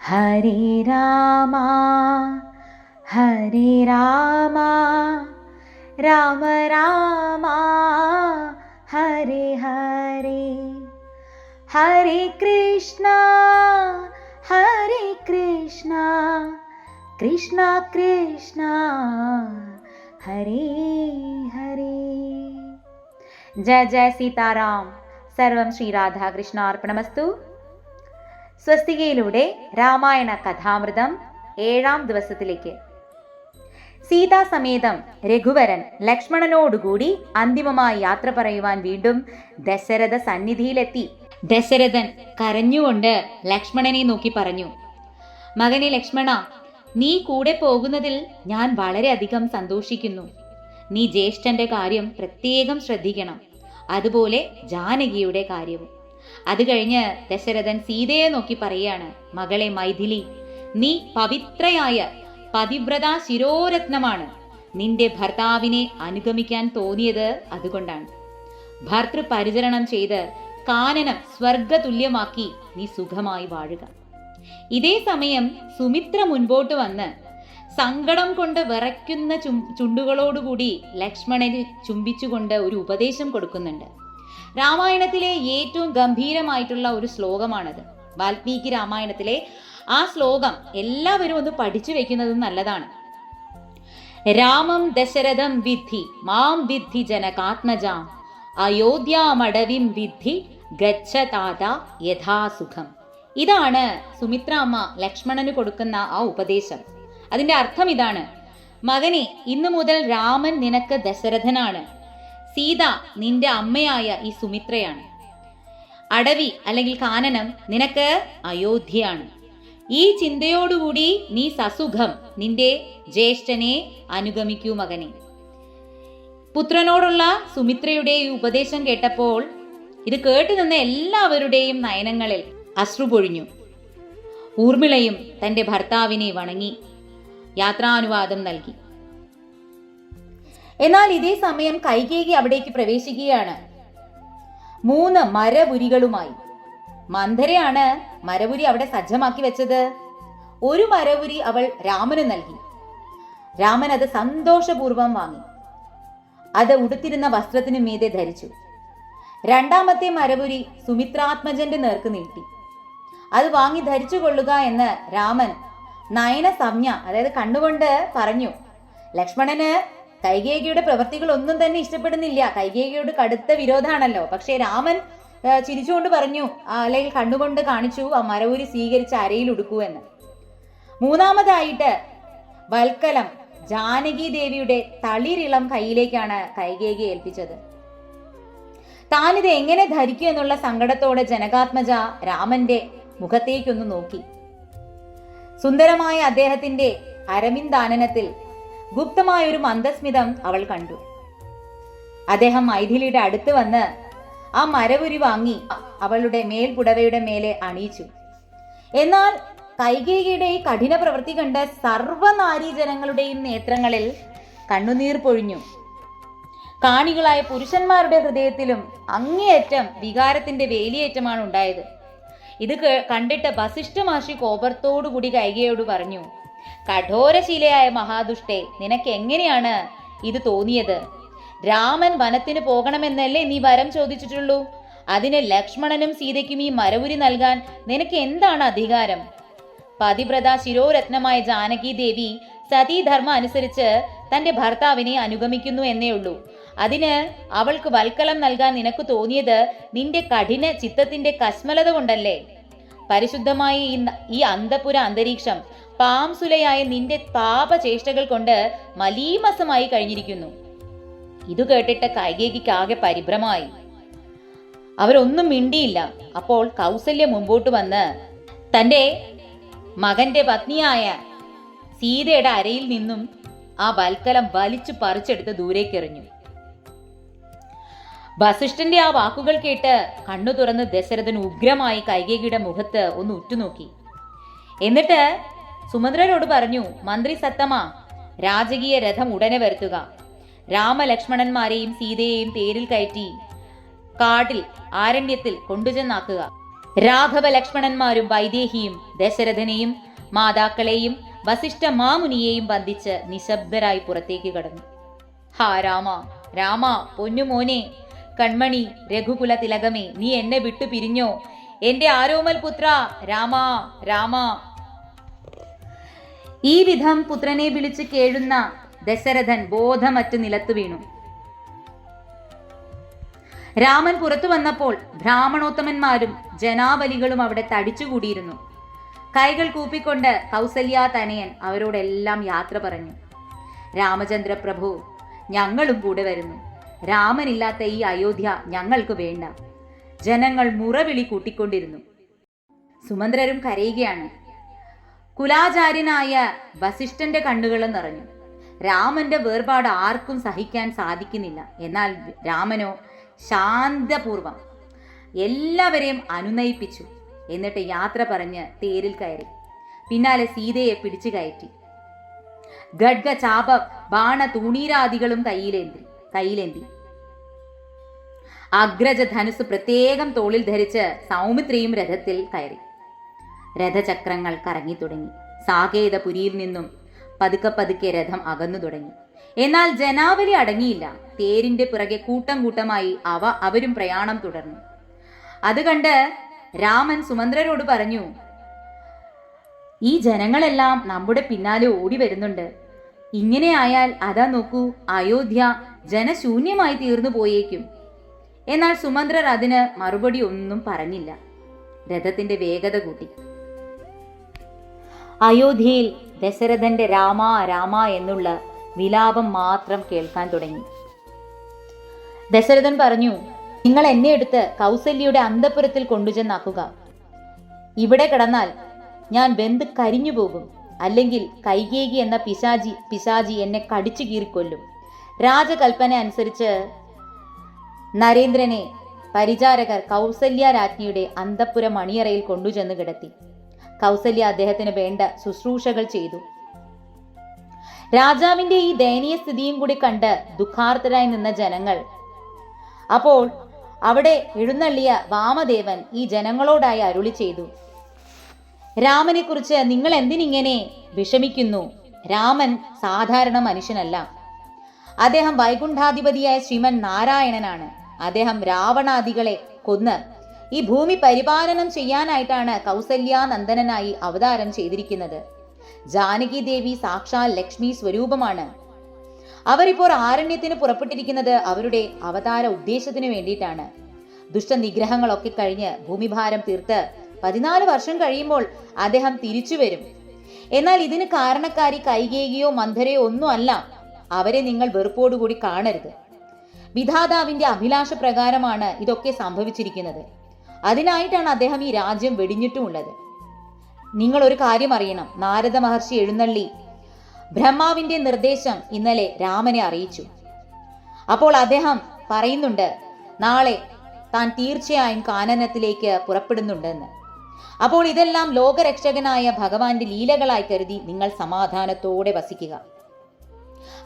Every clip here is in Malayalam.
ഹരേ രാമ ഹരേ രാമ രാമ രാമ ഹരേ ഹരേ ഹരേ കൃഷ്ണ ഹരേ കൃഷ്ണ കൃഷ്ണ കൃഷ്ണ ഹരേ ഹരേ ജയ ജയ സീതാറാം സർവം ശ്രീ രാധാകൃഷ്ണാർപ്പണമസ്തു സ്വസ്തികയിലൂടെ രാമായണ കഥാമൃതം ഏഴാം ദിവസത്തിലേക്ക്. സീതാസമേതം രഘുവരൻ ലക്ഷ്മണനോടുകൂടി അന്തിമമായി യാത്ര പറയുവാൻ വീണ്ടും ദശരഥ സന്നിധിയിലെത്തി. ദശരഥൻ കരഞ്ഞുകൊണ്ട് ലക്ഷ്മണനെ നോക്കി പറഞ്ഞു മകനെ ലക്ഷ്മണ നീ കൂടെ പോകുന്നതിൽ ഞാൻ വളരെയധികം സന്തോഷിക്കുന്നു. നീ ജ്യേഷ്ഠന്റെ കാര്യം പ്രത്യേകം ശ്രദ്ധിക്കണം. അതുപോലെ ജാനകിയുടെ കാര്യവും. അത് കഴിഞ്ഞ് ദശരഥൻ സീതയെ നോക്കി പറയാണ് മകളെ മൈഥിലി നീ പവിത്രയായ പതിവ്രതാ ശിരോരത്നമാണ്. നിന്റെ ഭർത്താവിനെ അനുഗമിക്കാൻ തോന്നിയത് അതുകൊണ്ടാണ്. ഭർത്തൃപരിചരണം ചെയ്ത് കാനനം സ്വർഗതുല്യമാക്കി നീ സുഖമായി വാഴുക. ഇതേ സമയം സുമിത്ര മുൻപോട്ട് വന്ന് സങ്കടം കൊണ്ട് വിറയ്ക്കുന്ന ചുണ്ടുകളോടുകൂടി ലക്ഷ്മണനെ ചുംബിച്ചുകൊണ്ട് ഒരു ഉപദേശം കൊടുക്കുന്നുണ്ട്. രാമായണത്തിലെ ഏറ്റവും ഗംഭീരമായിട്ടുള്ള ഒരു ശ്ലോകമാണത്. വാൽമീകി രാമായണത്തിലെ ആ ശ്ലോകം എല്ലാവരും ഒന്ന് പഠിച്ചു വെക്കുന്നത് നല്ലതാണ്. രാമം ദശരഥം വിദ്ധി മാം വിദ്ധി ജനകാത്മജാം അയോധ്യാമടവിം വിദ്ധി ഗച്ഛതാത യഥാസുഖം. ഇതാണ് സുമിത്ര അമ്മ ലക്ഷ്മണന് കൊടുക്കുന്ന ആ ഉപദേശം. അതിന്റെ അർത്ഥം ഇതാണ് മകനെ ഇന്നു മുതൽ രാമൻ നിനക്ക് ദശരഥനാണ്. സീത നിന്റെ അമ്മയായ ഈ സുമിത്രയാണ്. അടവി അല്ലെങ്കിൽ കാനനം നിനക്ക് അയോധ്യയാണ്. ഈ ചിന്തയോടുകൂടി നീ സസുഖം നിന്റെ ജ്യേഷ്ഠനെ അനുഗമിക്കൂ മകനെ. പുത്രനോടുള്ള സുമിത്രയുടെ ഈ ഉപദേശം കേട്ടപ്പോൾ ഇത് കേട്ടു നിന്ന എല്ലാവരുടെയും നയനങ്ങളിൽ അശ്രു പൊഴിഞ്ഞു. ഊർമിളയും തന്റെ ഭർത്താവിനെ വണങ്ങി യാത്രാനുവാദം നൽകി. എന്നാൽ ഇതേ സമയം കൈകേകി അവിടേക്ക് പ്രവേശിക്കുകയാണ്. മൂന്ന് മരപുരികളുമായി മന്ധരയാണ് മരപുരി അവിടെ സജ്ജമാക്കി വെച്ചത്. ഒരു മരപുരി അവൾ രാമന് നൽകി. രാമൻ അത് സന്തോഷപൂർവം വാങ്ങി. അത് ഉടുത്തിരുന്ന വസ്ത്രത്തിനു മീതെ ധരിച്ചു. രണ്ടാമത്തെ മരപുരി സുമിത്രാത്മജന്റെ നേർക്ക് നീട്ടി. അത് വാങ്ങി ധരിച്ചു കൊള്ളുക എന്ന് രാമൻ നയന സംജ്ഞ അതായത് കണ്ണുകൊണ്ട് പറഞ്ഞു ലക്ഷ്മണന് കൈകേകിയുടെ പ്രവൃത്തികൾ ഒന്നും തന്നെ ഇഷ്ടപ്പെടുന്നില്ല. കൈകേകിയോട് കടുത്ത വിരോധാണല്ലോ പക്ഷേ രാമൻ ചിരിച്ചുകൊണ്ട് പറഞ്ഞു അല്ലെങ്കിൽ കണ്ണുകൊണ്ട് കാണിച്ചു ആ മരവൂരി സ്വീകരിച്ച് അരയിൽ ഉടുക്കൂ എന്ന്. മൂന്നാമതായിട്ട് വൽക്കലം ജാനകി ദേവിയുടെ തളിരിളം കയ്യിലേക്കാണ് കൈകേകി ഏൽപ്പിച്ചത്. താനിത് എങ്ങനെ ധരിക്കും എന്നുള്ള സങ്കടത്തോടെ ജനകാത്മജ രാമന്റെ മുഖത്തേക്കൊന്ന് നോക്കി. സുന്ദരമായ അദ്ദേഹത്തിന്റെ അരവിന്ദാനനത്തിൽ ഗുപ്തമായ ഒരു മന്ദസ്മിതം അവൾ കണ്ടു. അദ്ദേഹം മൈഥിലിയുടെ അടുത്ത് വന്ന് ആ മരവുരി വാങ്ങി അവളുടെ മേൽപുടവയുടെ മേലെ അണിയിച്ചു. എന്നാൽ കൈകേകിയുടെ ഈ കഠിന പ്രവൃത്തി കണ്ട് സർവനാരീ ജനങ്ങളുടെയും നേത്രങ്ങളിൽ കണ്ണുനീർ പൊഴിഞ്ഞു. കാണികളായ പുരുഷന്മാരുടെ ഹൃദയത്തിലും അങ്ങേയറ്റം വികാരത്തിന്റെ വേലിയേറ്റമാണ് ഉണ്ടായത്. ഇത് കണ്ടിട്ട് വസിഷ്ഠ കോപർത്തോടുകൂടി കൈകയോട് പറഞ്ഞു കഠോരശീലയായ മഹാദുഷ്ടെ നിനക്ക് എങ്ങനെയാണ് ഇത് തോന്നിയത്? രാമൻ വനത്തിന് പോകണമെന്നല്ലേ നീ വരം ചോദിച്ചിട്ടുള്ളൂ? അതിന് ലക്ഷ്മണനും സീതയ്ക്കും ഈ മരവുരി നൽകാൻ നിനക്ക് എന്താണ് അധികാരം? പതിവ്രത ശിരോരത്നമായ ജാനകി ദേവി സതീധർമ്മ അനുസരിച്ച് തന്റെ ഭർത്താവിനെ അനുഗമിക്കുന്നു എന്നേ ഉള്ളൂ. അതിന് അവൾക്ക് വൽക്കലം നൽകാൻ നിനക്ക് തോന്നിയത് നിന്റെ കഠിന ചിത്തത്തിന്റെ കസ്മലത കൊണ്ടല്ലേ? പരിശുദ്ധമായ ഈ അന്തപുര അന്തരീക്ഷം പാംസുലയായ നിന്റെ പാപചേഷ്ടകൾ കൊണ്ട് മലീമസമായി കഴിഞ്ഞിരിക്കുന്നു. ഇത് കേട്ടിട്ട് കൈകേകിക്ക് ആകെ പരിഭ്രമായി. അവരൊന്നും മിണ്ടിയില്ല. അപ്പോൾ കൗസല്യ മുമ്പോട്ട് വന്ന് തന്റെ മകന്റെ പത്നിയായ സീതയുടെ അരയിൽ നിന്നും ആ വൽക്കലം വലിച്ചു പറിച്ചെടുത്ത് ദൂരേക്കെറിഞ്ഞു. വസിഷ്ഠന്റെ ആ വാക്കുകൾ കേട്ട് കണ്ണു തുറന്ന് ദശരഥൻ ഉഗ്രമായി കൈകേകിയുടെ മുഖത്ത് ഒന്ന് ഉറ്റുനോക്കി. എന്നിട്ട് സുമന്ദ്രനോട് പറഞ്ഞു മന്ത്രി സത്തമ രാജകീയ രഥം ഉടനെ വരുത്തുക. രാമലക്ഷ്മണന്മാരെയും സീതയെയും തേരിൽ കയറ്റി കാട്ടിൽ ആരണ്യത്തിൽ കൊണ്ടുചെന്നാക്കുക. രാഘവ ലക്ഷ്മണന്മാരും വൈദേഹിയും ദശരഥനെയും മാതാക്കളെയും വസിഷ്ഠ മാമുനിയെയും ബന്ധിച്ച് നിശബ്ദരായി പുറത്തേക്ക് കടന്നു. ഹാ രാമ രാമ പൊന്നുമോനെ കൺമണി രഘുകുല തിലകമേ നീ എന്നെ വിട്ടു പിരിഞ്ഞോ? എന്റെ ആരോമൽ പുത്ര രാമ രാമ. ഈ വിധം പുത്രനെ വിളിച്ച് കേഴുന്ന ദശരഥൻ ബോധമറ്റ് നിലത്തു വീണു. രാമൻ പുറത്തു വന്നപ്പോൾ ബ്രാഹ്മണോത്തമന്മാരും ജനാബലികളും അവിടെ തടിച്ചുകൂടിയിരുന്നു. കൈകൾ കൂപ്പിക്കൊണ്ട് കൗസല്യ തനയൻ അവരോടെല്ലാം യാത്ര പറഞ്ഞു. രാമചന്ദ്ര പ്രഭു ഞങ്ങളും കൂടെ വരുന്നു. രാമനില്ലാത്ത ഈ അയോധ്യ ഞങ്ങൾക്ക് വേണ്ട. ജനങ്ങൾ മുറവിളി കൂട്ടിക്കൊണ്ടിരുന്നു. സുമന്ത്രരും കരയുകയാണ്. കുലാചാര്യനായ വസിഷ്ഠന്റെ കണ്ണുകൾ നിറഞ്ഞു. രാമന്റെ വേർപാട് ആർക്കും സഹിക്കാൻ സാധിക്കുന്നില്ല. എന്നാൽ രാമനോ ശാന്തപൂർവം എല്ലാവരെയും അനുനയിപ്പിച്ചു. എന്നിട്ട് യാത്ര പറഞ്ഞ് തേരിൽ കയറി. പിന്നാലെ സീതയെ പിടിച്ചു കയറ്റി. ഗഡ്ഗ ചാപ ബാണ തൂണീരാദികളും കയ്യിലേന്തി. കയ്യിലേന്തി. അഗ്രജ ധനുസ് പ്രത്യേകം തോളിൽ ധരിച്ച് സൗമിത്രിയും രഥത്തിൽ കയറി. രഥചക്രങ്ങൾ കറങ്ങി തുടങ്ങി. സാകേതപുരിയിൽ നിന്നും പതുക്കെ പതുക്കെ രഥം അകന്നു തുടങ്ങി. എന്നാൽ ജനാവലി അടങ്ങിയില്ല. തേരിന്റെ പിറകെ കൂട്ടം കൂട്ടമായി അവ അവരും പ്രയാണം തുടർന്നു. അത് കണ്ട് രാമൻ സുമന്ത്രരോട് പറഞ്ഞു ഈ ജനങ്ങളെല്ലാം നമ്മുടെ പിന്നാലെ ഓടി വരുന്നുണ്ട്. ഇങ്ങനെയായാൽ അതാ നോക്കൂ അയോധ്യ ജനശൂന്യമായി തീർന്നു പോയേക്കും. എന്നാൽ സുമന്ത്രർ അതിന് മറുപടി ഒന്നും പറഞ്ഞില്ല. രഥത്തിന്റെ വേഗത കൂട്ടി. അയോധ്യയിൽ ദശരഥന്റെ രാമ രാമ എന്നുള്ള വിലാപം മാത്രം കേൾക്കാൻ തുടങ്ങി. ദശരഥൻ പറഞ്ഞു നിങ്ങൾ എന്നെ എടുത്ത് കൗസല്യയുടെ അന്തപുരത്തിൽ കൊണ്ടുചെന്നാക്കുക. ഇവിടെ കിടന്നാൽ ഞാൻ വെന്ത് കരിഞ്ഞു പോകും. അല്ലെങ്കിൽ കൈകേകി എന്ന പിശാജി പിശാജി എന്നെ കടിച്ചു കീറിക്കൊല്ലും. രാജകൽപ്പന അനുസരിച്ച് നരേന്ദ്രനെ പരിചാരകർ കൗസല്യ രാജ്ഞിയുടെ അന്തപ്പുര മണിയറയിൽ കൊണ്ടുചെന്ന് കിടത്തി. കൗസല്യ അദ്ദേഹത്തിന് വേണ്ട ശുശ്രൂഷകൾ ചെയ്തു. രാജാവിന്റെ ഈ ദയനീയ സ്ഥിതിയും കൂടി കണ്ട് ദുഃഖാർത്തരായി നിന്ന ജനങ്ങൾ. അപ്പോൾ അവിടെ എഴുന്നള്ളിയ വാമദേവൻ ഈ ജനങ്ങളോടായി അരുളി ചെയ്തു. രാമനെക്കുറിച്ച് നിങ്ങൾ എന്തിനിങ്ങനെ വിഷമിക്കുന്നു? രാമൻ സാധാരണ മനുഷ്യനല്ല. അദ്ദേഹം വൈകുണ്ഠാധിപതിയായ ശ്രീമൻ നാരായണനാണ്. അദ്ദേഹം രാവണാദികളെ കൊന്ന് ഈ ഭൂമി പരിപാലനം ചെയ്യാനായിട്ടാണ് കൗസല്യാനന്ദനായി അവതാരം ചെയ്തിരിക്കുന്നത്. ജാനകി ദേവി സാക്ഷാൽ ലക്ഷ്മി സ്വരൂപമാണ്. അവരിപ്പോൾ ആരണ്യത്തിന് പുറപ്പെട്ടിരിക്കുന്നത് അവരുടെ അവതാര ഉദ്ദേശത്തിന് വേണ്ടിയിട്ടാണ്. ദുഷ്ടനിഗ്രഹങ്ങളൊക്കെ കഴിഞ്ഞ് ഭൂമിഭാരം തീർത്ത് പതിനാല് വർഷം കഴിയുമ്പോൾ അദ്ദേഹം തിരിച്ചു വരും. എന്നാൽ ഇതിന് കാരണക്കാരി കൈകേകിയോ മന്ധരയോ ഒന്നും അല്ല അവരെ നിങ്ങൾ വെറുപ്പോടുകൂടി കാണരുത്. വിധാതാവിന്റെ അഭിലാഷ പ്രകാരമാണ് ഇതൊക്കെ സംഭവിച്ചിരിക്കുന്നത്. അതിനായിട്ടാണ് അദ്ദേഹം ഈ രാജ്യം വെടിഞ്ഞിട്ടുമുള്ളത്. നിങ്ങൾ ഒരു കാര്യം അറിയണം. നാരദ മഹർഷി എഴുന്നള്ളി ബ്രഹ്മാവിന്റെ നിർദ്ദേശം ഇന്നലെ രാമനെ അറിയിച്ചു. അപ്പോൾ അദ്ദേഹം പറയുന്നുണ്ട് നാളെ താൻ തീർച്ചയായും കാനനത്തിലേക്ക് പുറപ്പെടുന്നുണ്ടെന്ന്. അപ്പോൾ ഇതെല്ലാം ലോകരക്ഷകനായ ഭഗവാന്റെ ലീലകളായി കരുതി നിങ്ങൾ സമാധാനത്തോടെ വസിക്കുക.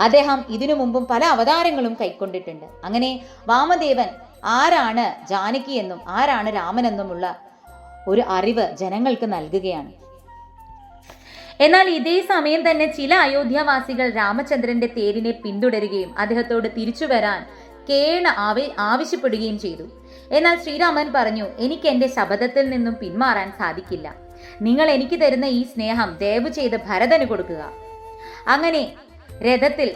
അദ്ദേഹം ഇതിനു മുമ്പും പല അവതാരങ്ങളും കൈക്കൊണ്ടിട്ടുണ്ട്. അങ്ങനെ വാമദേവൻ ആരാണ് ജാനകി എന്നും ആരാണ് രാമനെന്നുമുള്ള ഒരു അറിവ് ജനങ്ങൾക്ക് നൽകുകയാണ്. എന്നാൽ ഇതേ സമയം തന്നെ ചില അയോധ്യാവാസികൾ രാമചന്ദ്രന്റെ തേരിനെ പിന്തുടരുകയും അദ്ദേഹത്തോട് തിരിച്ചു വരാൻ കേണ ആവ ആവശ്യപ്പെടുകയും ചെയ്തു. എന്നാൽ ശ്രീരാമൻ പറഞ്ഞു എനിക്ക് എന്റെ ശബദത്തിൽ നിന്നും പിന്മാറാൻ സാധിക്കില്ല. നിങ്ങൾ എനിക്ക് തരുന്ന ഈ സ്നേഹം ദയവ് ചെയ്ത് ഭരതന് കൊടുക്കുക അങ്ങനെ രഥത്തിൽ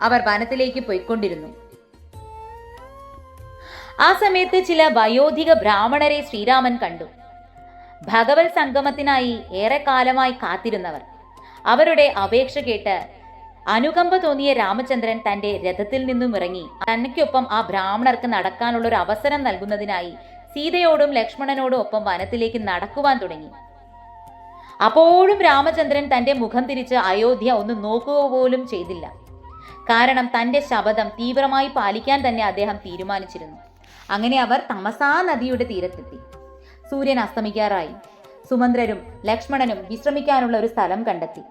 അവർ വനത്തിലേക്ക് പോയിക്കൊണ്ടിരുന്നു. ആ സമയത്ത് ചില വയോധിക ബ്രാഹ്മണരെ ശ്രീരാമൻ കണ്ടു. ഭഗവത് സംഗമത്തിനായി ഏറെ കാലമായി കാത്തിരുന്നവർ. അവരുടെ അപേക്ഷ കേട്ട് അനുകമ്പ തോന്നിയ രാമചന്ദ്രൻ തന്റെ രഥത്തിൽ നിന്നും ഇറങ്ങി തനിക്കൊപ്പം ആ ബ്രാഹ്മണർക്ക് നടക്കാനുള്ള ഒരു അവസരം നൽകുന്നതിനായി സീതയോടും ലക്ഷ്മണനോടും ഒപ്പം വനത്തിലേക്ക് നടക്കുവാൻ തുടങ്ങി. അപ്പോഴും രാമചന്ദ്രൻ തന്റെ മുഖം തിരിച്ച് അയോധ്യ ഒന്ന് നോക്കുക പോലും ചെയ്തില്ല. കാരണം തന്റെ ശപഥം തീവ്രമായി പാലിക്കാൻ തന്നെ അദ്ദേഹം തീരുമാനിച്ചിരുന്നു. അങ്ങനെ അവർ തമസാ നദിയുടെ തീരത്തെത്തി. സൂര്യൻ അസ്തമിക്കാറായി. സുമന്ത്രരും ലക്ഷ്മണനും വിശ്രമിക്കാനുള്ള ഒരു സ്ഥലം കണ്ടെത്തി.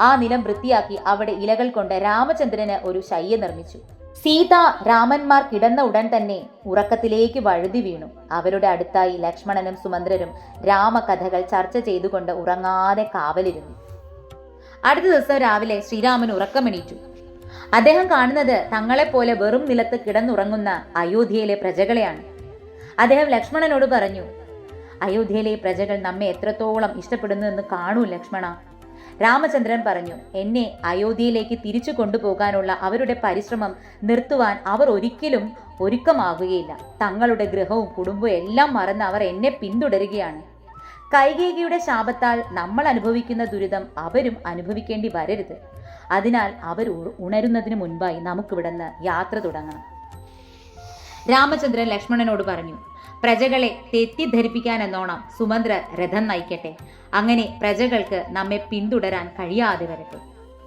ആ നിലം വൃത്തിയാക്കി അവിടെ ഇലകൾ കൊണ്ട് രാമചന്ദ്രന് ഒരു ശയ്യ നിർമ്മിച്ചു. സീത രാമന്മാർ കിടന്ന ഉടൻ തന്നെ ഉറക്കത്തിലേക്ക് വഴുതി വീണു. അവരുടെ അടുത്തായി ലക്ഷ്മണനും സുമന്ത്രരും രാമകഥകൾ ചർച്ച ചെയ്തുകൊണ്ട് ഉറങ്ങാതെ കാവലിരുന്നു. അടുത്ത ദിവസം രാവിലെ ശ്രീരാമൻ ഉറക്കമെണീറ്റു. അദ്ദേഹം കാണുന്നത് തങ്ങളെപ്പോലെ വെറും നിലത്ത് കിടന്നുറങ്ങുന്ന അയോധ്യയിലെ പ്രജകളെയാണ്. അദ്ദേഹം ലക്ഷ്മണനോട് പറഞ്ഞു അയോധ്യയിലെ പ്രജകൾ നമ്മെ എത്രത്തോളം ഇഷ്ടപ്പെടുന്നു എന്ന് കാണൂ ലക്ഷ്മണ. രാമചന്ദ്രൻ പറഞ്ഞു എന്നെ അയോധ്യയിലേക്ക് തിരിച്ചു കൊണ്ടുപോകാനുള്ള അവരുടെ പരിശ്രമം നിർത്തുവാൻ അവർ ഒരിക്കലും ഒരുക്കമാകുകയില്ല തങ്ങളുടെ ഗൃഹവും കുടുംബവും എല്ലാം മറന്ന് അവർ എന്നെ പിന്തുടരുകയാണ്. കൈകേകിയുടെ ശാപത്താൽ നമ്മൾ അനുഭവിക്കുന്ന ദുരിതം അവരും അനുഭവിക്കേണ്ടി വരരുത്. അതിനാൽ അവർ ഉണരുന്നതിന് മുൻപായി നമുക്കിവിടുന്ന് യാത്ര തുടങ്ങണം രാമചന്ദ്രൻ ലക്ഷ്മണനോട് പറഞ്ഞു പ്രജകളെ തെറ്റിദ്ധരിപ്പിക്കാൻ എന്നോണം സുമന്ത്ര രഥം നയിക്കട്ടെ. അങ്ങനെ പ്രജകൾക്ക് നമ്മെ പിന്തുടരാൻ കഴിയാതെ വരട്ടെ.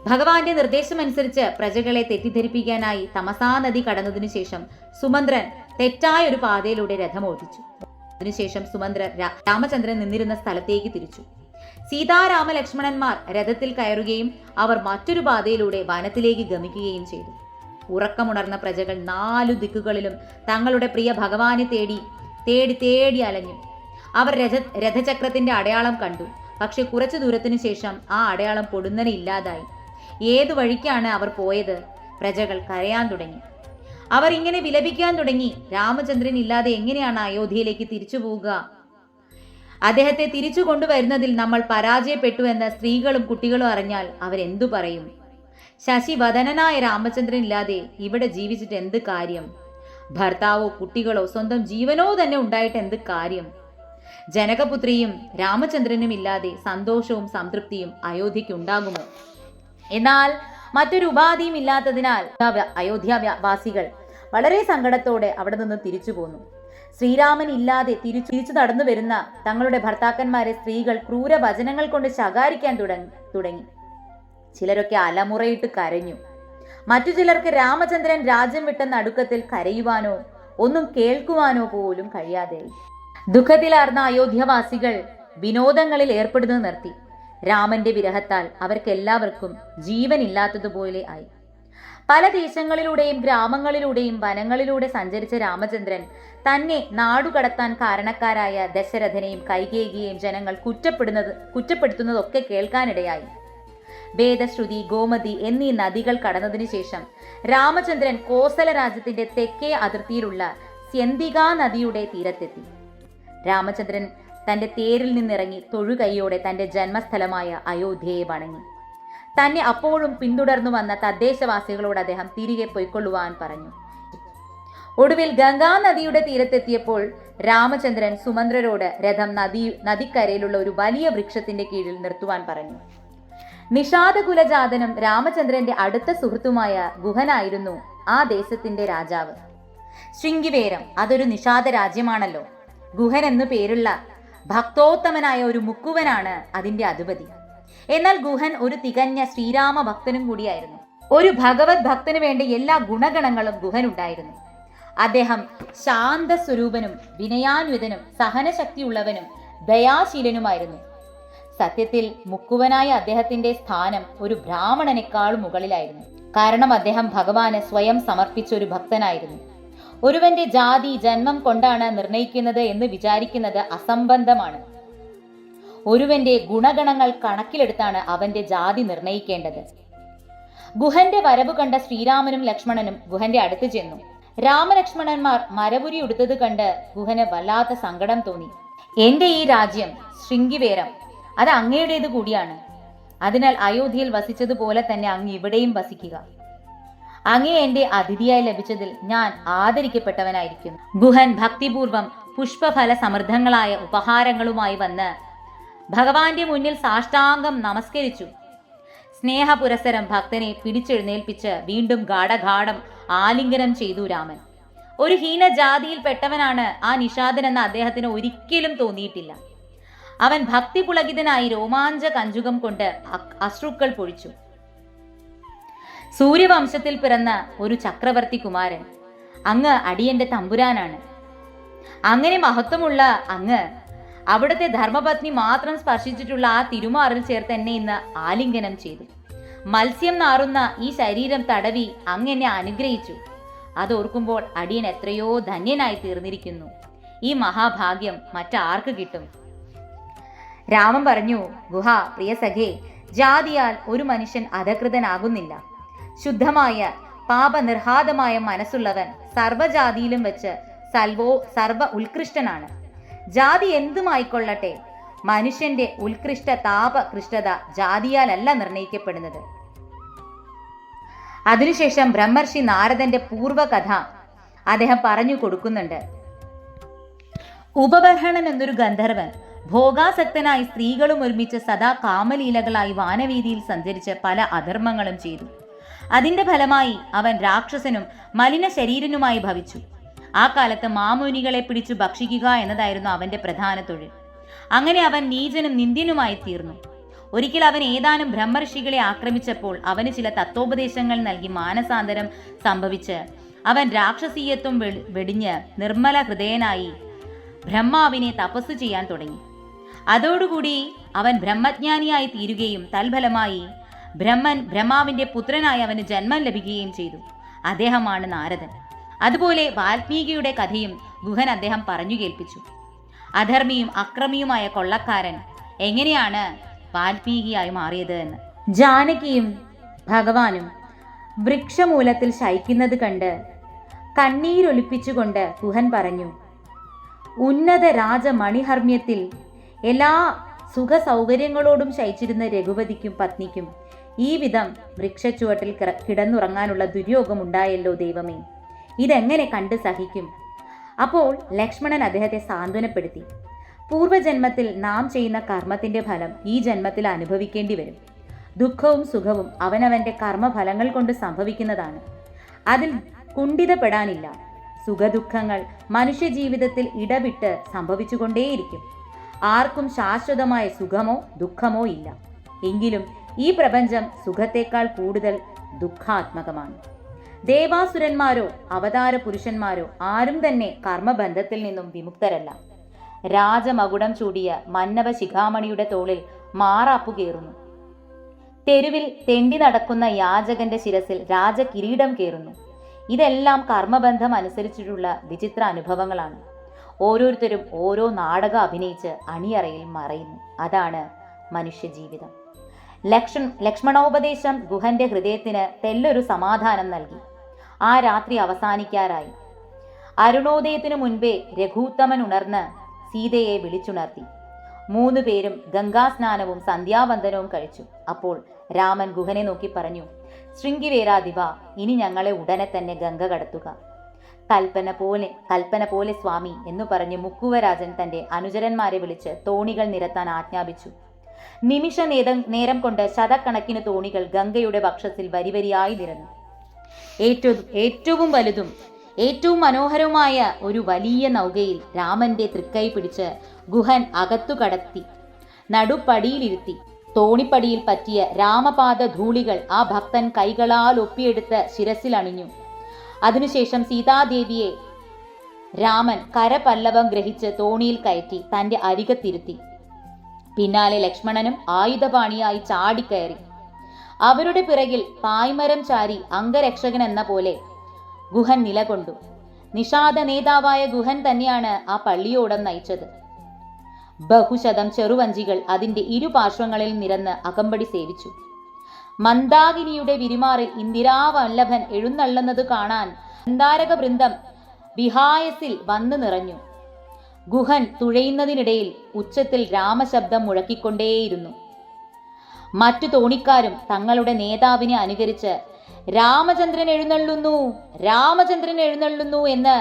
ഭഗവാന്റെ നിർദ്ദേശമനുസരിച്ച് പ്രജകളെ തെറ്റിദ്ധരിപ്പിക്കാനായി തമസാ നദി കടന്നതിനു ശേഷം സുമന്ത്രൻ തെറ്റായ ഒരു പാതയിലൂടെ രഥം ഓടിച്ചു അതിനുശേഷം സുമന്ത്രൻ രാമചന്ദ്രൻ നിന്നിരുന്ന സ്ഥലത്തേക്ക് തിരിച്ചു. സീതാരാമ ലക്ഷ്മണന്മാർ രഥത്തിൽ കയറുകയും അവർ മറ്റൊരു പാതയിലൂടെ വനത്തിലേക്ക് ഗമിക്കുകയും ചെയ്തു. ഉറക്കമുണർന്ന പ്രജകൾ നാലു ദിക്കുകളിലും തങ്ങളുടെ പ്രിയ ഭഗവാനെ തേടി തേടി തേടി അലഞ്ഞു. അവർ രഥ രഥചക്രത്തിന്റെ അടയാളം കണ്ടു. പക്ഷെ കുറച്ചു ദൂരത്തിനു ശേഷം ആ അടയാളം പൊടുന്നനെ ഇല്ലാതായി. ഏതു വഴിക്കാണ് അവർ പോയത്? പ്രജകൾ കരയാൻ തുടങ്ങി. അവർ ഇങ്ങനെ വിലപിക്കാൻ തുടങ്ങി. രാമചന്ദ്രൻ ഇല്ലാതെ എങ്ങനെയാണ് അയോധ്യയിലേക്ക് തിരിച്ചു പോവുക? അദ്ദേഹത്തെ തിരിച്ചു കൊണ്ടുവരുന്നതിൽ നമ്മൾ പരാജയപ്പെട്ടു എന്ന സ്ത്രീകളും കുട്ടികളും അറിഞ്ഞാൽ അവരെന്തു പറയും? ശശി വദനനായ രാമചന്ദ്രൻ ഇല്ലാതെ ഇവിടെ ജീവിച്ചിട്ട് എന്ത് കാര്യം? ഭർത്താവോ കുട്ടികളോ സ്വന്തം ജീവനോ തന്നെ ഉണ്ടായിട്ട് എന്ത് കാര്യം? ജനകപുത്രിയും രാമചന്ദ്രനും ഇല്ലാതെ സന്തോഷവും സംതൃപ്തിയും അയോധ്യയ്ക്ക് ഉണ്ടാകുമോ എന്നാൽ മറ്റൊരു ഉപാധിയും ഇല്ലാത്തതിനാൽ അയോധ്യ വാസികൾ വളരെ സങ്കടത്തോടെ അവിടെ നിന്ന് തിരിച്ചു പോന്നു. ശ്രീരാമൻ ഇല്ലാതെ തിരിച്ചു തിരിച്ചു നടന്നു വരുന്ന തങ്ങളുടെ ഭർത്താക്കന്മാരെ സ്ത്രീകൾ ക്രൂര വചനങ്ങൾ കൊണ്ട് ശകാരിക്കാൻ തുടങ്ങി തുടങ്ങി. ചിലരൊക്കെ അലമുറയിട്ട് കരഞ്ഞു. മറ്റു ചിലർക്ക് രാമചന്ദ്രൻ രാജ്യം വിട്ട നടുക്കത്തിൽ കരയുവാനോ ഒന്നും കേൾക്കുവാനോ പോലും കഴിയാതെ. ദുഃഖത്തിലാർന്ന അയോധ്യവാസികൾ വിനോദങ്ങളിൽ ഏർപ്പെടുന്നത് നിർത്തി. രാമന്റെ വിരഹത്താൽ അവർക്കെല്ലാവർക്കും ജീവനില്ലാത്തതുപോലെ ആയി. പല ദേശങ്ങളിലൂടെയും ഗ്രാമങ്ങളിലൂടെയും വനങ്ങളിലൂടെ സഞ്ചരിച്ച രാമചന്ദ്രൻ തന്നെ നാടുകടത്താൻ കാരണക്കാരായ ദശരഥനെയും കൈകേകിയെയും ജനങ്ങൾ കുറ്റപ്പെടുന്നത് കുറ്റപ്പെടുത്തുന്നതൊക്കെ കേൾക്കാനിടയായി. വേദശ്രുതി ഗോമതി എന്നീ നദികൾ കടന്നതിനു ശേഷം രാമചന്ദ്രൻ കോസല രാജ്യത്തിന്റെ തെക്കേ അതിർത്തിയിലുള്ള സ്യന്തികാ നദിയുടെ തീരത്തെത്തി. രാമചന്ദ്രൻ തന്റെ തേരിൽ നിന്നിറങ്ങി തൊഴുകൈയോടെ തന്റെ ജന്മസ്ഥലമായ അയോധ്യയെ വണങ്ങി. തന്നെ അപ്പോഴും പിന്തുടർന്നു വന്ന തദ്ദേശവാസികളോട് അദ്ദേഹം തിരികെ പൊയ്ക്കൊള്ളുവാൻ പറഞ്ഞു. ഒടുവിൽ ഗംഗാ നദിയുടെ തീരത്തെത്തിയപ്പോൾ രാമചന്ദ്രൻ സുമന്ത്രരോട് രഥം നദി നദിക്കരയിലുള്ള ഒരു വലിയ വൃക്ഷത്തിന്റെ കീഴിൽ നിർത്തുവാൻ പറഞ്ഞു. നിഷാദകുലജാതനും രാമചന്ദ്രന്റെ അടുത്ത സുഹൃത്തുമായ ഗുഹനായിരുന്നു ആ ദേശത്തിന്റെ രാജാവ്. ശൃംഗിവേരം അതൊരു നിഷാദ രാജ്യമാണല്ലോ. ഗുഹൻ എന്നു പേരുള്ള ഭക്തോത്തമനായ ഒരു മുക്കുവനാണ് അതിന്റെ അധിപതി. എന്നാൽ ഗുഹൻ ഒരു തികഞ്ഞ ശ്രീരാമ ഭക്തനും കൂടിയായിരുന്നു. ഒരു ഭഗവത് ഭക്തന് വേണ്ട എല്ലാ ഗുണഗണങ്ങളും ഗുഹൻ ഉണ്ടായിരുന്നു അദ്ദേഹം ശാന്ത സ്വരൂപനും വിനയാന്വിതനും സഹനശക്തിയുള്ളവനും ദയാശീലനുമായിരുന്നു. സത്യത്തിൽ മുക്കുവനായ അദ്ദേഹത്തിന്റെ സ്ഥാനം ഒരു ബ്രാഹ്മണനേക്കാൾ മുകളിലായിരുന്നു. കാരണം അദ്ദേഹം ഭഗവാന് സ്വയം സമർപ്പിച്ച ഒരു ഭക്തനായിരുന്നു. ഒരുവന്റെ ജാതി ജന്മം കൊണ്ടാണ് നിർണയിക്കുന്നത് എന്ന് വിചാരിക്കുന്നത് അസംബന്ധമാണ്. ഒരുവന്റെ ഗുണഗണങ്ങൾ കണക്കിലെടുത്താണ് അവന്റെ ജാതി നിർണയിക്കേണ്ടത്. ഗുഹന്റെ വരവ് കണ്ട ശ്രീരാമനും ലക്ഷ്മണനും ഗുഹന്റെ അടുത്ത് ചെന്നു. രാമലക്ഷ്മണന്മാർ മരപുരി ഉടുത്തത് കണ്ട് ഗുഹന് വല്ലാത്ത സങ്കടം തോന്നി. എന്റെ ഈ രാജ്യം ശൃംഗിവേരം. അത് അങ്ങയുടേത് കൂടിയാണ്. അതിനാൽ അയോധ്യയിൽ വസിച്ചതുപോലെ തന്നെ അങ്ങ് ഇവിടെയും വസിക്കുക. അങ്ങേ എന്റെ അതിഥിയായി ലഭിച്ചതിൽ ഞാൻ ആദരിക്കപ്പെട്ടവനായിരിക്കുന്നു. ഗുഹൻ ഭക്തിപൂർവം പുഷ്പഫല സമൃദ്ധങ്ങളായ ഉപഹാരങ്ങളുമായി വന്ന് ഭഗവാന്റെ മുന്നിൽ സാഷ്ടാംഗം നമസ്കരിച്ചു. സ്നേഹപുരസരം ഭക്തനെ പിടിച്ചെഴുന്നേൽപ്പിച്ച് വീണ്ടും ഗാഠഗാഠം ആലിംഗനം ചെയ്തു രാമൻ. ഒരു ഹീനജാതിയിൽപ്പെട്ടവനാണ് ആ നിഷാദൻ എന്ന അദ്ദേഹത്തിന് ഒരിക്കലും തോന്നിയിട്ടില്ല. അവൻ ഭക്തി പുളകിതനായി രോമാഞ്ച കഞ്ചുകം കൊണ്ട് അശ്രുക്കൾ പൊഴിച്ചു. സൂര്യവംശത്തിൽ പിറന്ന ഒരു ചക്രവർത്തി കുമാരൻ അങ്ങ് അടിയന്റെ തമ്പുരാനാണ്. അങ്ങനെ മഹത്വമുള്ള അങ്ങ് അവിടുത്തെ ധർമ്മപത്നി മാത്രം സ്പർശിച്ചിട്ടുള്ള ആ തിരുമാറിൽ ചേർത്ത് എന്നെ ഇന്ന് ആലിംഗനം ചെയ്തു. മത്സ്യം നാറുന്ന ഈ ശരീരം തടവി അങ്ങ് എന്നെ അനുഗ്രഹിച്ചു. അതോർക്കുമ്പോൾ അടിയൻ എത്രയോ ധന്യനായി തീർന്നിരിക്കുന്നു. ഈ മഹാഭാഗ്യം മറ്റാർക്ക് കിട്ടും? രാമൻ പറഞ്ഞു ഗുഹ പ്രിയ സഖേ ജാതിയാൽ ഒരു മനുഷ്യൻ അധകൃതനാകുന്നില്ല. ശുദ്ധമായ പാപനിർഹാതമായ മനസ്സുള്ളവൻ സർവജാതിയിലും വെച്ച് സൽവോ സർവ ഉത്കൃഷ്ടനാണ് ജാതി എന്തുമായിക്കൊള്ളട്ടെ? മനുഷ്യന്റെ ഉത്കൃഷ്ട താപകൃഷ്ടത ജാതിയാലല്ല നിർണയിക്കപ്പെടുന്നത്. അതിനുശേഷം ബ്രഹ്മർഷി നാരദന്റെ പൂർവകഥ അദ്ദേഹം പറഞ്ഞു കൊടുക്കുന്നുണ്ട്. ഉപബർഹണൻ എന്നൊരു ഗന്ധർവൻ ഭോഗാസക്തനായി സ്ത്രീകളും ഒരുമിച്ച് സദാ കാമലീലകളായി വാനവീതിയിൽ സഞ്ചരിച്ച് പല അധർമ്മങ്ങളും ചെയ്തു. അതിന്റെ ഫലമായി അവൻ രാക്ഷസനും മലിന ശരീരനുമായി ഭവിച്ചു. ആ കാലത്ത് മാമുനികളെ പിടിച്ചു ഭക്ഷിക്കുക എന്നതായിരുന്നു അവന്റെ പ്രധാന തൊഴിൽ. അങ്ങനെ അവൻ നീചനും നിന്ദ്യനുമായി തീർന്നു. ഒരിക്കൽ അവൻ ഏതാനും ബ്രഹ്മർഷികളെ ആക്രമിച്ചപ്പോൾ അവന് ചില തത്വോപദേശങ്ങൾ നൽകി മാനസാന്തരം സംഭവിച്ച് അവൻ രാക്ഷസീയത്വം വെടിഞ്ഞ് നിർമ്മല ഹൃദയനായി ബ്രഹ്മാവിനെ തപസ് ചെയ്യാൻ തുടങ്ങി. അതോടുകൂടി അവൻ ബ്രഹ്മജ്ഞാനിയായി തീരുകയും തൽഫലമായി ബ്രഹ്മൻ ബ്രഹ്മാവിന്റെ പുത്രനായി അവന് ജന്മം ലഭിക്കുകയും ചെയ്തു. അദ്ദേഹമാണ് നാരദൻ. അതുപോലെ വാൽമീകിയുടെ കഥയും ഗുഹൻ അദ്ദേഹം പറഞ്ഞു കേൾപ്പിച്ചു. അധർമ്മിയും അക്രമിയുമായ കൊള്ളക്കാരൻ എങ്ങനെയാണ് വാൽമീകിയായി മാറിയത് എന്ന്. ജാനകിയും ഭഗവാനും വൃക്ഷമൂലത്തിൽ ശയിക്കുന്നത് കണ്ട് കണ്ണീരൊലിപ്പിച്ചുകൊണ്ട് ഗുഹൻ പറഞ്ഞു ഉന്നത രാജമണിഹർമ്മ്യത്തിൽ എല്ലാ സുഖ സൗകര്യങ്ങളോടും ശയിച്ചിരുന്ന രഘുപതിക്കും പത്നിക്കും ഈ വിധം വൃക്ഷച്ചുവട്ടിൽ കിട- കിടന്നുറങ്ങാനുള്ള ദുര്യോഗം ഉണ്ടായല്ലോ ദൈവമേ. ഇതെങ്ങനെ കണ്ട് സഹിക്കും? അപ്പോൾ ലക്ഷ്മണൻ അദ്ദേഹത്തെ സാന്ത്വനപ്പെടുത്തി. പൂർവജന്മത്തിൽ നാം ചെയ്യുന്ന കർമ്മത്തിന്റെ ഫലം ഈ ജന്മത്തിൽ അനുഭവിക്കേണ്ടി വരും. ദുഃഖവും സുഖവും അവനവന്റെ കർമ്മഫലങ്ങൾ കൊണ്ട് സംഭവിക്കുന്നതാണ്. അതിൽ കുണ്ഠിതപ്പെടാനില്ല. സുഖദുഃഖങ്ങൾ മനുഷ്യജീവിതത്തിൽ ഇടവിട്ട് സംഭവിച്ചുകൊണ്ടേയിരിക്കും. ആർക്കും ശാശ്വതമായ സുഖമോ ദുഃഖമോ ഇല്ല. എങ്കിലും ഈ പ്രപഞ്ചം സുഖത്തേക്കാൾ കൂടുതൽ ദുഃഖാത്മകമാണ്. ദേവാസുരന്മാരോ അവതാര പുരുഷന്മാരോ ആരും തന്നെ കർമ്മബന്ധത്തിൽ നിന്നും വിമുക്തരല്ല. രാജമകുടം ചൂടിയ മന്നവ ശിഖാമണിയുടെ തോളിൽ മാറാപ്പു കയറുന്നു. തെരുവിൽ തെണ്ടി നടക്കുന്ന യാചകന്റെ ശിരസിൽ രാജകിരീടം കയറുന്നു. ഇതെല്ലാം കർമ്മബന്ധം അനുസരിച്ചിട്ടുള്ള വിചിത്ര അനുഭവങ്ങളാണ്. ഓരോരുത്തരും ഓരോ നാടകം അഭിനയിച്ച് അണിയറയിൽ മറയുന്നു. അതാണ് മനുഷ്യജീവിതം. ലക്ഷ ലക്ഷ്മണോപദേശം ഗുഹന്റെ ഹൃദയത്തിന് തെല്ലൊരു സമാധാനം നൽകി. ആ രാത്രി അവസാനിക്കാറായി. അരുണോദയത്തിനു മുൻപേ രഘൂത്തമൻ ഉണർന്ന് സീതയെ വിളിച്ചുണർത്തി. മൂന്നു പേരും ഗംഗാസ്നാനവും സന്ധ്യാവന്ദനവും കഴിച്ചു. അപ്പോൾ രാമൻ ഗുഹനെ നോക്കി പറഞ്ഞു ശൃംഗിവേരാദിവ ഇനി ഞങ്ങളെ ഉടനെ തന്നെ ഗംഗ കടത്തുക. കൽപ്പന പോലെ കൽപ്പന പോലെ സ്വാമി എന്നു പറഞ്ഞ് മുക്കുവരാജൻ തന്റെ അനുചരന്മാരെ വിളിച്ച് തോണികൾ നിരത്താൻ ആജ്ഞാപിച്ചു. നിമിഷ നേരം നേരം കൊണ്ട് ശതക്കണക്കിന് തോണികൾ ഗംഗയുടെ വക്ഷത്തിൽ വരിവരിയായി നിരന്നു. ഏറ്റവും ഏറ്റവും വലുതും ഏറ്റവും മനോഹരവുമായ ഒരു വലിയ നൗകയിൽ രാമന്റെ തൃക്കൈ പിടിച്ച് ഗുഹൻ അകത്തു കടത്തി നടുപ്പടിയിലിരുത്തി തോണിപ്പടിയിൽ പറ്റിയ രാമപാദ ധൂളികൾ ആ ഭക്തൻ കൈകളാൽ ഒപ്പിയെടുത്ത് ശിരസിൽ അണിഞ്ഞു അതിനുശേഷം സീതാദേവിയെ രാമൻ കരപല്ലവം ഗ്രഹിച്ച് തോണിയിൽ കയറ്റി തന്റെ അരികത്തിരുത്തി പിന്നാലെ ലക്ഷ്മണനും ആയുധപാണിയായി ചാടിക്കയറി. അവരുടെ പിറകിൽ പായ്മരം ചാരി അംഗരക്ഷകൻ എന്ന പോലെ ഗുഹൻ നിലകൊണ്ടു. നിഷാദ നേതാവായ ഗുഹൻ തന്നെയാണ് ആ പള്ളിയോടം നയിച്ചത്. ബഹുശതം ചെറുവഞ്ചികൾ അതിന്റെ ഇരുപാർശ്വങ്ങളിൽ നിരന്ന് അകമ്പടി സേവിച്ചു. മന്ദാകിനിയുടെ വിരിമാറിൽ ഇന്ദിരാവല്ലഭൻ എഴുന്നള്ളുന്നത് കാണാൻ മന്ദാരക വൃന്ദം വിഹായസിൽ വന്നു നിറഞ്ഞു. ഗുഹൻ തുഴയുന്നതിനിടയിൽ ഉച്ചത്തിൽ രാമശബ്ദം മുഴക്കിക്കൊണ്ടേയിരുന്നു. മറ്റു തോണിക്കാരും തങ്ങളുടെ നേതാവിനെ അനുകരിച്ച് രാമചന്ദ്രൻ എഴുന്നള്ളുന്നു രാമചന്ദ്രൻ എഴുന്നള്ളുന്നു എന്ന്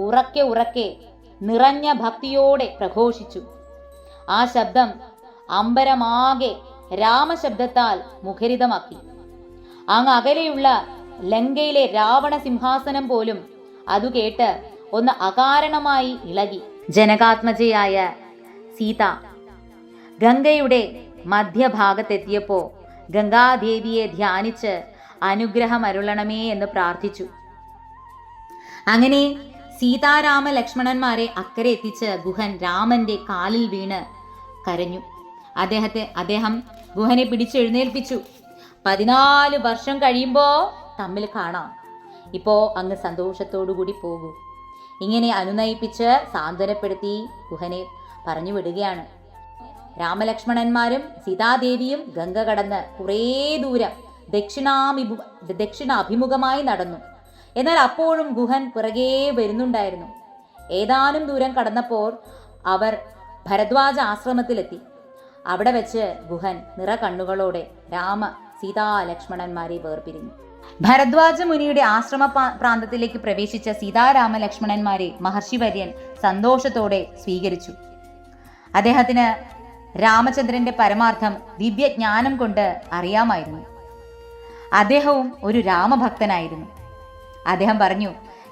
ഉറക്കെ ഉറക്കെ നിറഞ്ഞ ഭക്തിയോടെ പ്രഘോഷിച്ചു. ആ ശബ്ദം അമ്പരമാകെ രാമശബ്ദത്താൽ മുഖരിതമാക്കി. അങ്ങ് അകലെയുള്ള ലങ്കയിലെ രാവണ സിംഹാസനം പോലും അതു കേട്ട് ഒന്ന് അകാരണമായി ഇളകി. ജനകാത്മജയായ സീത ഗംഗയുടെ മധ്യഭാഗത്തെത്തിയപ്പോ ഗംഗാദേവിയെ ധ്യാനിച്ച് അനുഗ്രഹം അരുളണമേ എന്ന് പ്രാർത്ഥിച്ചു. അങ്ങനെ സീതാരാമ ലക്ഷ്മണന്മാരെ അക്കരെ എത്തിച്ച് ഗുഹൻ രാമന്റെ കാലിൽ വീണ് കരഞ്ഞു. അദ്ദേഹത്തെ അദ്ദേഹം ഗുഹനെ പിടിച്ചെഴുന്നേൽപ്പിച്ചു. പതിനാല് വർഷം കഴിയുമ്പോൾ തമ്മിൽ കാണാം. ഇപ്പോൾ അങ്ങ് സന്തോഷത്തോടു കൂടി പോകൂ. ഇങ്ങനെ അനുനയിപ്പിച്ച് സാന്ത്വനപ്പെടുത്തി ഗുഹനെ പറഞ്ഞു വിടുകയാണ്. രാമലക്ഷ്മണന്മാരും സീതാദേവിയും ഗംഗ കടന്ന് കുറേ ദൂരം ദക്ഷിണാഭിമു ദക്ഷിണാഭിമുഖമായി നടന്നു. എന്നാൽ അപ്പോഴും ഗുഹൻ പുറകേ വരുന്നുണ്ടായിരുന്നു. ഏതാനും ദൂരം കടന്നപ്പോൾ അവർ ഭരദ്വാജ ആശ്രമത്തിലെത്തി. അവിടെ വെച്ച് ഗുഹൻ നിറ കണ്ണുകളോടെ രാമ സീതാ ലക്ഷ്മണന്മാരെ വേർപിരിഞ്ഞു. ഭരദ്വാജ മുനിയുടെ ആശ്രമ പ്രാന്തത്തിലേക്ക് പ്രവേശിച്ച സീതാരാമ ലക്ഷ്മണന്മാരെ മഹർഷി വര്യൻ സന്തോഷത്തോടെ സ്വീകരിച്ചു. അദ്ദേഹത്തിന് രാമചന്ദ്രന്റെ പരമാർത്ഥം ദിവ്യജ്ഞാനം കൊണ്ട് അറിയാമായിരുന്നു. അദ്ദേഹവും ഒരു രാമഭക്തനായിരുന്നു. അദ്ദേഹം പറഞ്ഞു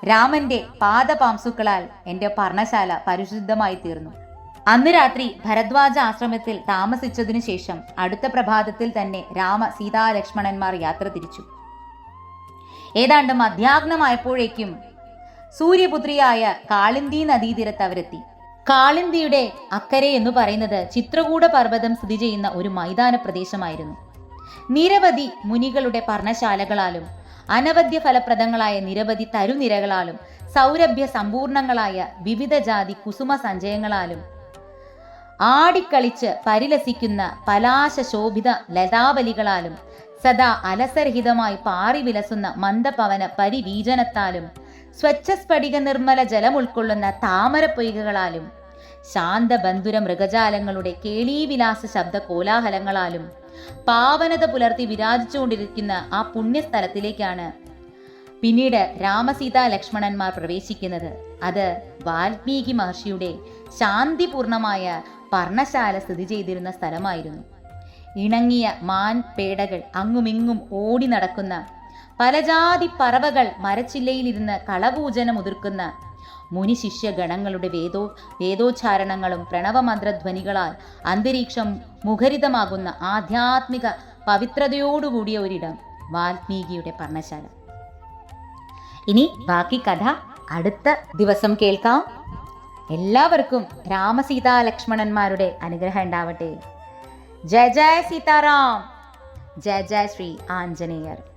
രാമന്റെ പാദപാംസുക്കളാൽ എന്റെ പർണശാല പരിശുദ്ധമായി തീർന്നു. അന്ന് രാത്രി ഭരദ്വാജ ആശ്രമത്തിൽ താമസിച്ചതിനു ശേഷം അടുത്ത പ്രഭാതത്തിൽ തന്നെ രാമ സീതാ ലക്ഷ്മണന്മാർ യാത്ര തിരിച്ചു. ഏതാണ്ട് മധ്യാഹ്നമായപ്പോഴേക്കും സൂര്യപുത്രിയായ കാളിന്തി നദീതീരത്ത് അവരെത്തി. കാളിന്തിയുടെ അക്കരെ എന്ന് പറയുന്നത് ചിത്രകൂട പർവതം സ്ഥിതി ചെയ്യുന്ന ഒരു മൈതാന പ്രദേശമായിരുന്നു. നിരവധി മുനികളുടെ പർണശാലകളാലും അനവധ്യ ഫലപ്രദങ്ങളായ നിരവധി തരുനിരകളാലും സൗരഭ്യ സമ്പൂർണങ്ങളായ വിവിധ ജാതി കുസുമ സഞ്ചയങ്ങളാലും ആടിക്കളിച്ച് പരിലസിക്കുന്ന പലാശ ശോഭിത ലതാവലികളാലും സദാ അലസരഹിതമായി പാറി വിലസുന്ന മന്ദപവന പരിവീജനത്താലും സ്വച്ഛസ്ഫടിക നിർമ്മല ജലം ഉൾക്കൊള്ളുന്ന താമരപ്പൊയ്കകളാലും ശാന്തബന്ധുര മൃഗജാലങ്ങളുടെ കേളീവിലാസ ശബ്ദ കോലാഹലങ്ങളാലും പാവനത പുലർത്തി വിരാജിച്ചുകൊണ്ടിരിക്കുന്ന ആ പുണ്യസ്ഥലത്തിലേക്കാണ് പിന്നീട് രാമസീതാ ലക്ഷ്മണന്മാർ പ്രവേശിക്കുന്നത്. അത് വാൽമീകി മഹർഷിയുടെ ശാന്തിപൂർണമായ പർണശാല സ്ഥിതി ചെയ്തിരുന്ന സ്ഥലമായിരുന്നു. ഇണങ്ങിയ മാൻ പേടകൾ അങ്ങുമിങ്ങും ഓടി നടക്കുന്ന പലജാതി പറവകൾ മരച്ചില്ലയിലിരുന്ന് കളപൂജനം ഉതിർക്കുന്ന മുനിശിഷ്യ ഗണങ്ങളുടെ വേദോ വേദോച്ചാരണങ്ങളും പ്രണവമന്ത്രധ്വനികളാൽ അന്തരീക്ഷം മുഖരിതമാകുന്ന ആധ്യാത്മിക പവിത്രതയോടുകൂടിയ ഒരിടം വാൽമീകിയുടെ പർണശാല. ഇനി ബാക്കി കഥ അടുത്ത ദിവസം കേൾക്കാം. എല്ലാവർക്കും രാമസീതാ ലക്ഷ്മണന്മാരുടെ അനുഗ്രഹം ഉണ്ടാവട്ടെ. ജയ ജയ സീതാറാം. ജയ ജയ ശ്രീ ആഞ്ജനേയർ.